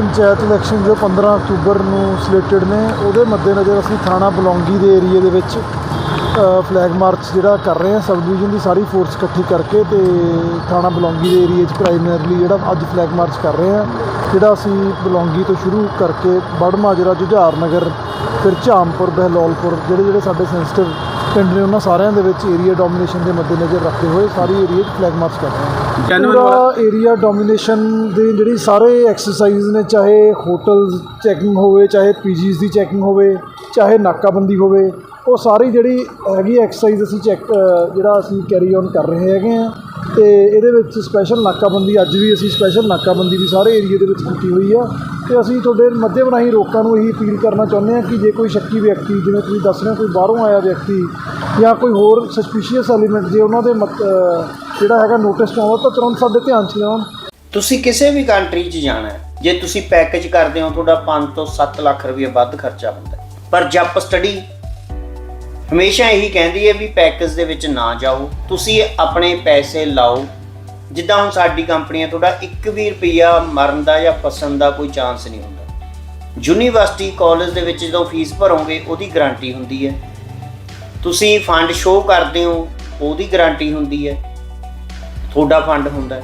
Panchayat election ਜੋ 15 October ਨੂੰ ਸਲੇਟਡ ਨੇ, ਉਹਦੇ ਮੱਦੇਨਜ਼ਰ ਅਸੀਂ ਥਾਣਾ ਬਲੌਂਗੀ ਦੇ ਏਰੀਏ ਦੇ ਵਿੱਚ ਫਲੈਗ ਮਾਰਚ ਜਿਹੜਾ ਕਰ ਰਹੇ ਹਾਂ ਸਬ ਡਿਵੀਜ਼ਨ ਦੀ ਸਾਰੀ ਫੋਰਸ ਇਕੱਠੀ ਕਰਕੇ ਤੇ ਥਾਣਾ ਬਲੌਂਗੀ ਦੇ ਏਰੀਏ 'ਚ ਪ੍ਰਾਈਮਰੀਲੀ ਜਿਹੜਾ ਅੱਜ ਫਲੈਗ ਮਾਰਚ ਕਰ ਰਹੇ ਹਾਂ, ਜਿਹੜਾ ਅਸੀਂ ਬਲੌਂਗੀ ਤੋਂ ਸ਼ੁਰੂ ਕਰਕੇ ਬੜਮਾਜਰਾ ਜੁਝਾਰ ਨਗਰ ਫਿਰ ਝਾਮਪੁਰ, ਬਹਿਲੋਲਪੁਰ ਜਿਹੜੇ ਜਿਹੜੇ ਸਾਡੇ ਸੈਂਸਿਟਿਵ ਪਿੰਡ ਨੇ ਉਹਨਾਂ ਸਾਰਿਆਂ ਦੇ ਵਿੱਚ ਏਰੀਆ ਡੋਮੀਨੇਸ਼ਨ ਦੇ ਮੱਦੇਨਜ਼ਰ ਰੱਖਦੇ ਹੋਏ ਸਾਰੀ ਏਰੀਆ 'ਚ ਫਲੈਗ ਮਾਰਚ ਕਰ ਰਹੇ ਹਾਂ। ਪੂਰਾ ਏਰੀਆ ਡੋਮੀਨੇਸ਼ਨ ਦੇ ਜਿਹੜੀ ਸਾਰੇ ਐਕਸਰਸਾਈਜ਼ ਨੇ ਚਾਹੇ ਹੋਟਲਸ ਚੈਕਿੰਗ ਹੋਵੇ ਚਾਹੇ ਪੀਜੀਸ ਦੀ ਚੈਕਿੰਗ ਹੋਵੇ ਚਾਹੇ ਨਾਕਾਬੰਦੀ ਹੋਵੇ ਉਹ ਸਾਰੀ ਜਿਹੜੀ ਹੈਗੀ ਐਕਸਰਸਾਈਜ਼ ਅਸੀਂ ਚੈੱਕ ਜਿਹੜਾ ਅਸੀਂ ਕੈਰੀ ਔਨ ਕਰ ਰਹੇ ਹੈਗੇ ਆ ਤੇ ਇਹਦੇ ਵਿੱਚ ਸਪੈਸ਼ਲ ਨਾਕਾਬੰਦੀ ਅੱਜ ਵੀ ਅਸੀਂ ਸਪੈਸ਼ਲ ਨਾਕਾਬੰਦੀ ਵੀ ਸਾਰੇ ਏਰੀਏ ਦੇ ਵਿੱਚ ਕੀਤੀ ਹੋਈ ਆ। ਤੇ ਅਸੀਂ ਤੁਹਾਡੇ ਮੱਧਮ ਰਾਹੀਂ ਲੋਕਾਂ ਨੂੰ ਇਹੀ ਅਪੀਲ ਕਰਨਾ ਚਾਹੁੰਦੇ ਹਾਂ ਕਿ ਜੇ ਕੋਈ ਸ਼ੱਕੀ ਵਿਅਕਤੀ, ਜਿਵੇਂ ਤੁਸੀਂ ਦੱਸ ਰਹੇ ਹੋ, ਕੋਈ ਬਾਹਰੋਂ ਆਇਆ ਵਿਅਕਤੀ ਜਾਂ ਕੋਈ ਹੋਰ ਸਸਪੀਸ਼ੀਅਸ ਐਲੀਮੈਂਟ ਜੇ ਉਹਨਾਂ ਦੇ ਮਤ- ਜਿਹੜਾ ਹੈਗਾ ਨੋਟਿਸ ਤੋਂ ਆਉਂਦਾ ਤਾਂ ਤੁਰੰਤ ਸਾਡੇ ਧਿਆਨ 'ਚ ਲਿਆਉਣ। ਤੁਸੀਂ ਕਿਸੇ ਵੀ ਕੰਟਰੀ 'ਚ ਜਾਣਾ ਹੈ, ਜੇ ਤੁਸੀਂ ਪੈਕੇਜ ਕਰਦੇ ਹੋ, ਤੁਹਾਡਾ 5 ਤੋਂ 7 ਲੱਖ ਰੁਪਏ ਵੱਧ ਖਰਚਾ ਹੁੰਦਾ ਪਰ ਜੱਪ ਸਟੱਡੀ ਹਮੇਸ਼ਾ ਇਹੀ ਕਹਿੰਦੀ ਹੈ ਵੀ ਪੈਕੇਜ ਦੇ ਵਿੱਚ ਨਾ ਜਾਓ, ਤੁਸੀਂ ਆਪਣੇ ਪੈਸੇ ਲਾਓ ਜਿੱਦਾਂ ਹੁਣ ਸਾਡੀ ਕੰਪਨੀ ਹੈ ਤੁਹਾਡਾ 1 ਵੀ ਰੁਪਿਆ ਮਰਨ ਦਾ ਜਾਂ ਫਸਣ ਦਾ ਕੋਈ ਚਾਂਸ ਨਹੀਂ ਹੁੰਦਾ। ਯੂਨੀਵਰਸਿਟੀ ਕਾਲਜ ਦੇ ਵਿੱਚ ਜਦੋਂ ਫੀਸ ਭਰੋਗੇ, ਉਹਦੀ ਗਾਰੰਟੀ ਹੁੰਦੀ ਹੈ। ਤੁਸੀਂ ਫੰਡ ਸ਼ੋਅ ਕਰਦੇ ਹੋ, ਉਹਦੀ ਗਾਰੰਟੀ ਹੁੰਦੀ ਹੈ। ਤੁਹਾਡਾ ਫੰਡ ਹੁੰਦਾ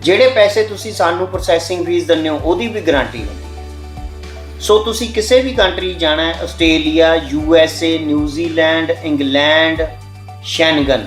ਜਿਹੜੇ ਪੈਸੇ ਤੁਸੀਂ ਸਾਨੂੰ ਪ੍ਰੋਸੈਸਿੰਗ ਫੀਸ ਦਿੰਦੇ ਹੋ, ਉਹਦੀ ਵੀ ਗਾਰੰਟੀ ਹੁੰਦੀ ਹੈ। ਸੋ ਤੁਸੀਂ ਕਿਸੇ ਵੀ ਕੰਟਰੀ ਜਾਣਾ ਹੈ, Australia U S A New Zealand England Schengen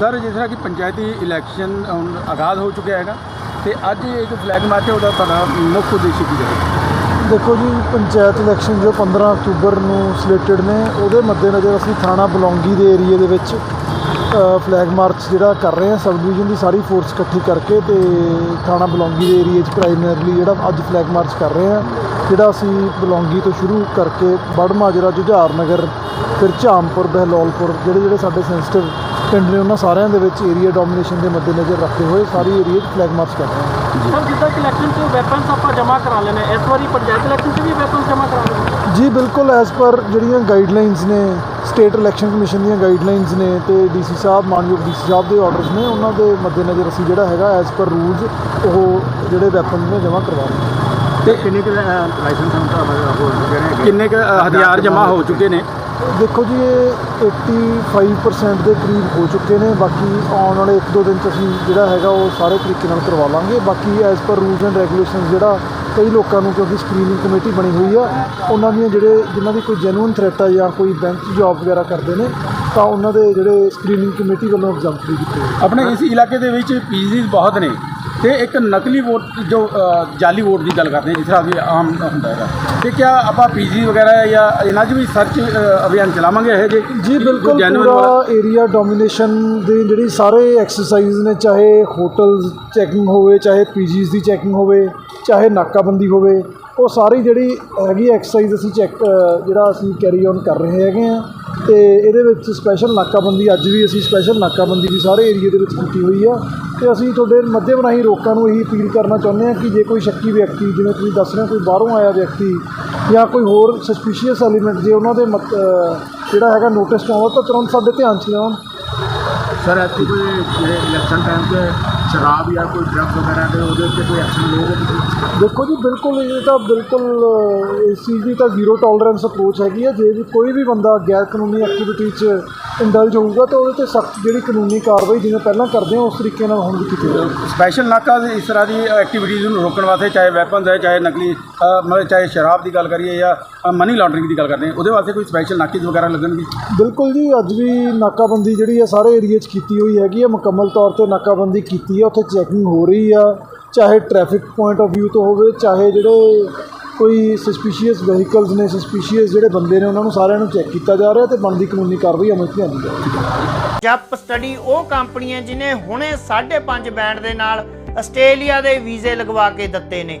sir, ਜਿਸ ਤਰ੍ਹਾਂ ਕਿ ਪੰਚਾਇਤੀ ਇਲੈਕਸ਼ਨ ਹੁਣ ਆਗਾਜ਼ ਹੋ ਚੁੱਕਿਆ ਹੈਗਾ ਤੇ ਅੱਜ ਇੱਕ ਫਲੈਗ ਮਾਰਚ ਹੈ, ਉਹਦਾ ਤੁਹਾਡਾ ਮੁੱਖ ਉਦੇਸ਼ ਕੀ ਹੈ? ਦੇਖੋ ਜੀ, ਪੰਚਾਇਤ ਇਲੈਕਸ਼ਨ ਜੋ 15 ਅਕਤੂਬਰ ਨੂੰ ਸਲੇਟਡ ਨੇ, ਉਹਦੇ ਮੱਦੇਨਜ਼ਰ ਅਸੀਂ ਥਾਣਾ ਬਲੌਂਗੀ ਦੇ ਏਰੀਏ ਦੇ ਵਿੱਚ ਫਲੈਗ ਮਾਰਚ ਜਿਹੜਾ ਕਰ ਰਹੇ ਹਾਂ ਸਬ ਡਿਵੀਜ਼ਨ ਦੀ ਸਾਰੀ ਫੋਰਸ ਇਕੱਠੀ ਕਰਕੇ ਤੇ ਥਾਣਾ ਬਲੌਂਗੀ ਦੇ ਏਰੀਏ 'ਚ ਪ੍ਰਾਈਮਰੀਲੀ ਜਿਹੜਾ ਅੱਜ ਫਲੈਗ ਮਾਰਚ ਕਰ ਰਹੇ ਹਾਂ ਜਿਹੜਾ ਅਸੀਂ ਬਲੌਂਗੀ ਤੋਂ ਸ਼ੁਰੂ ਕਰਕੇ ਬੜਮਾਜਰਾ ਜੁਝਾਰ ਨਗਰ, ਫਿਰ ਝਾਮਪੁਰ, ਬਹਿਲੋਲਪੁਰ ਜਿਹੜੇ ਜਿਹੜੇ ਸਾਡੇ ਸੈਂਸਿਟਿਵ ਪਿੰਡ ਨੇ ਉਹਨਾਂ ਸਾਰਿਆਂ ਦੇ ਵਿੱਚ ਏਰੀਆ ਡੋਮੀਨੇਸ਼ਨ ਦੇ ਮੱਦੇਨਜ਼ਰ ਰੱਖਦੇ ਹੋਏ ਸਾਰੀ ਏਰੀਆ 'ਚ ਫਲੈਗ ਮਾਰਚ ਕਰ ਰਹੇ ਹਾਂ ਸਰ, ਜਿੱਦਾਂ ਕਿ ਇਲੈਕਸ਼ਨ 'ਚ ਵੈਪਨਸ ਆਪਾਂ ਜਮ੍ਹਾਂ ਕਰਾ ਲੈਣੇ ਇਸ ਵਾਰੀ ਪੰਚਾਇਤ ਇਲੈਕਸ਼ਨ 'ਚ ਵੀ ਵੈਪਨਸ ਜਮ੍ਹਾਂ ਕਰਾ ਲੈਣੇ ਜੀ ਬਿਲਕੁਲ ਐਸ ਪਰ ਜਿਹੜੀਆਂ ਗਾਈਡਲਾਈਨਸ ਨੇ ਸਟੇਟ ਇਲੈਕਸ਼ਨ ਕਮਿਸ਼ਨ ਦੀਆਂ ਗਾਈਡਲਾਈਨਸ ਨੇ ਤੇ ਡੀਸੀ ਸਾਹਿਬ ਮਾਨਯੋਗ ਡੀਸੀ ਸਾਹਿਬ ਦੇ ਆਰਡਰਸ ਨੇ ਉਹਨਾਂ ਦੇ ਮੱਦੇਨਜ਼ਰ ਅਸੀਂ ਜਿਹੜਾ ਹੈਗਾ ਐਸ ਪਰ ਰੂਲਸ ਉਹ ਜਿਹੜੇ ਵੈਪਨ ਨੇ ਜਮ੍ਹਾਂ ਕਰਵਾ ਰਹੇ ਤੇ ਕਿੰਨੇ ਕੁ ਲਾਇਸੈਂਸ ਹੁਣ ਤਾਂ ਹੋ ਚੁੱਕੇ ਨੇ? ਕਿੰਨੇ ਕੁ ਹਥਿਆਰ ਜਮ੍ਹਾਂ ਹੋ ਚੁੱਕੇ ਨੇ? ਦੇਖੋ ਜੀ, ਇਹ 85% ਦੇ ਕਰੀਬ ਹੋ ਚੁੱਕੇ ਨੇ। ਬਾਕੀ ਆਉਣ ਵਾਲੇ 1-2 ਦਿਨ ਚ ਅਸੀਂ ਜਿਹੜਾ ਹੈਗਾ, ਉਹ ਸਾਰੇ ਤਰੀਕੇ ਨਾਲ ਕਰਵਾ ਲਾਂਗੇ। ਬਾਕੀ as per rules and regulations ਜਿਹੜਾ ਕਈ ਲੋਕਾਂ ਨੂੰ, ਕਿਉਂਕਿ ਸਕਰੀਨਿੰਗ ਕਮੇਟੀ ਬਣੀ ਹੋਈ ਆ, ਉਹਨਾਂ ਦੀਆਂ ਜਿਹੜੇ, ਜਿਨ੍ਹਾਂ ਦੀ ਕੋਈ ਜੈਨੂਇਨ ਥ੍ਰੈਟ ਆ ਜਾਂ ਕੋਈ ਬੈਂਕ 'ਚ ਜੌਬ ਵਗੈਰਾ ਕਰਦੇ ਨੇ, ਤਾਂ ਉਹਨਾਂ ਦੇ ਜਿਹੜੇ ਸਕਰੀਨਿੰਗ ਕਮੇਟੀ ਵੱਲੋਂ ਐਗਜ਼ਾਮਪਲ ਕੀਤੇ ਆਪਣੇ ਇਸ ਇਲਾਕੇ ਦੇ ਵਿੱਚ ਪੀਜ਼ੀਜ਼ ਬਹੁਤ ਨੇ। ਤੇ ਇੱਕ ਨਕਲੀ ਵੋਟ ਜੋ ਅ, ਜਾਲੀ ਵੋਟ ਦੀ ਗੱਲ ਕਰਦੇ ਹਾਂ ਜਿਸ ਤਰ੍ਹਾਂ ਵੀ ਆਮ ਹੁੰਦਾ ਹੈਗਾ। ਤੇ ਕਿਆ ਆਪਾਂ ਪੀਜੀ ਵਗੈਰਾ ਜਾਂ ਇਹਨਾਂ 'ਚ ਵੀ ਸਰਚ ਅ, ਅਭਿਆਨ ਚਲਾਵਾਂਗੇ ਇਹ ਜੇ ਜੀ ਬਿਲਕੁਲ ਪੂਰਾ ਏਰੀਆ ਡੋਮੀਨੇਸ਼ਨ ਦੇ ਜਿਹੜੀ ਸਾਰੇ ਐਕਸਰਸਾਈਜ਼ ਨੇ ਚਾਹੇ ਹੋਟਲਸ ਚੈਕਿੰਗ ਹੋਵੇ ਚਾਹੇ ਪੀਜੀਸ ਦੀ ਚੈਕਿੰਗ ਹੋਵੇ ਚਾਹੇ ਨਾਕਾਬੰਦੀ ਹੋਵੇ ਉਹ ਸਾਰੀ ਜਿਹੜੀ ਹੈਗੀ ਐਕਸਰਸਾਈਜ਼ ਅਸੀਂ ਚੈੱਕ ਜਿਹੜਾ ਅਸੀਂ ਕੈਰੀ ਔਨ ਕਰ ਰਹੇ ਹੈਗੇ ਆ ਤੇ ਇਹਦੇ ਵਿੱਚ ਸਪੈਸ਼ਲ ਨਾਕਾਬੰਦੀ ਅੱਜ ਵੀ ਅਸੀਂ ਸਪੈਸ਼ਲ ਨਾਕਾਬੰਦੀ ਵੀ ਸਾਰੇ ਏਰੀਏ ਦੇ ਵਿੱਚ ਕੀਤੀ ਹੋਈ ਆ। ਤੇ ਅਸੀਂ ਤੁਹਾਡੇ ਮੱਧਮ ਰਾਹੀਂ ਲੋਕਾਂ ਨੂੰ ਇਹੀ ਅਪੀਲ ਕਰਨਾ ਚਾਹੁੰਦੇ ਹਾਂ ਕਿ ਜੇ ਕੋਈ ਸ਼ੱਕੀ ਵਿਅਕਤੀ, ਜਿਵੇਂ ਤੁਸੀਂ ਦੱਸ ਰਹੇ ਹੋ, ਕੋਈ ਬਾਹਰੋਂ ਆਇਆ ਵਿਅਕਤੀ ਜਾਂ ਕੋਈ ਹੋਰ ਸਸਪੀਸ਼ੀਅਸ ਐਲੀਮੈਂਟ ਜੇ ਉਹਨਾਂ ਦੇ ਮਤ- ਜਿਹੜਾ ਹੈਗਾ ਨੋਟਿਸ ਤੋਂ ਆਉਂਦਾ ਤਾਂ ਤੁਰੰਤ ਸਾਡੇ ਧਿਆਨ 'ਚ ਲਿਆਉਣ। ਸਰ ਐਸੀ ਕੋਈ ਇਲੈਕਸ਼ਨ ਟਾਈਮ ਤੇ ਸ਼ਰਾਬ ਜਾਂ ਕੋਈ ਡਰੱਗ ਵਗੈਰਾ ਦੇ ਉਹਦੇ ਉੱਤੇ ਕੋਈ ਐਕਸ਼ਨ ਲਓਗੇ ਤੁਸੀਂ ਦੇਖੋ ਜੀ ਬਿਲਕੁਲ ਇਹ ਤਾਂ ਬਿਲਕੁਲ ਅਹ, ਇਸ ਚੀਜ਼ ਦੀ ਤਾਂ ਜ਼ੀਰੋ ਟੋਲਰੈਂਸ ਅਪਰੋਚ ਹੈਗੀ ਹੈ। ਜੇ ਵੀ ਕੋਈ ਵੀ ਬੰਦਾ ਗੈਰ ਕਾਨੂੰਨੀ ਐਕਟੀਵਿਟੀ 'ਚ ਇੰਡਲਜ ਹੋਊਗਾ ਤਾਂ ਉਹਦੇ ਤੇ ਸਖਤ ਜਿਹੜੀ ਕਾਨੂੰਨੀ ਕਾਰਵਾਈ ਜਿਵੇਂ ਪਹਿਲਾਂ ਕਰਦੇ ਹਾਂ ਉਸ ਤਰੀਕੇ ਨਾਲ ਹੁਣ ਵੀ ਕੀਤੀ ਜਾਊਗੀ ਸਪੈਸ਼ਲ ਨਾਕਾ ਇਸ ਤਰ੍ਹਾਂ ਦੀ ਐਕਟੀਵਿਟੀਜ਼ ਨੂੰ ਰੋਕਣ ਵਾਸਤੇ ਚਾਹੇ ਵੈਪਨਸ ਹੈ ਚਾਹੇ ਨਕਲੀ ਅ, ਮਤਲਬ ਚਾਹੇ ਸ਼ਰਾਬ ਦੀ ਗੱਲ ਕਰੀਏ ਜਾਂ ਮਨੀ ਲਾਂਡਰਿੰਗ ਦੀ ਗੱਲ ਕਰਦੇ ਹਾਂ। ਉਹਦੇ ਵਾਸਤੇ ਕੋਈ ਸਪੈਸ਼ਲ ਨਾਕੇਜ਼ ਵਗੈਰਾ ਲੱਗਣਗੇ ਬਿਲਕੁਲ ਜੀ ਅੱਜ ਵੀ ਨਾਕਾਬੰਦੀ ਜਿਹੜੀ ਹੈ ਸਾਰੇ ਏਰੀਆ 'ਚ ਕੀਤੀ ਹੋਈ ਹੈਗੀ ਹੈ। ਮੁਕੰਮਲ ਤੌਰ ਤੇ ਨਾਕਾਬੰਦੀ ਕੀਤੀ ਹੈ। ਉੱਥੇ ਚੈਕਿੰਗ ਹੋ ਰਹੀ ਆ। ਚਾਹੇ ਟ੍ਰੈਫਿਕ ਪੁਆਇੰਟ ਆਫ View ਤੋਂ ਹੋਵੇ ਚਾਹੇ ਜਿਹੜੇ ਕੋਈ ਸਸਪੀਸ਼ੀਅਸ ਵਹੀਕਲਸ ਨੇ ਸਸਪੀਸ਼ੀਅਸ ਜਿਹੜੇ ਬੰਦੇ ਨੇ ਉਹਨਾਂ ਨੂੰ ਸਾਰਿਆਂ ਨੂੰ ਚੈੱਕ ਕੀਤਾ ਜਾ ਰਿਹਾ ਤੇ ਬਣਦੀ ਕਾਨੂੰਨੀ ਕਾਰਵਾਈ ਅਮਲ 'ਚ ਲਿਆਂਦੀ ਜਾ ਰਹੀ ਹੈ। ਜਪ ਸਟੱਡੀ ਉਹ ਕੰਪਨੀ ਹੈ ਜਿਨੇ ਹੁਣੇ 5.5 ਬੈਂਡ ਦੇ ਨਾਲ ਆਸਟ੍ਰੇਲੀਆ ਦੇ ਵੀਜ਼ੇ ਲਗਵਾ ਕੇ ਦਿੱਤੇ ਨੇ।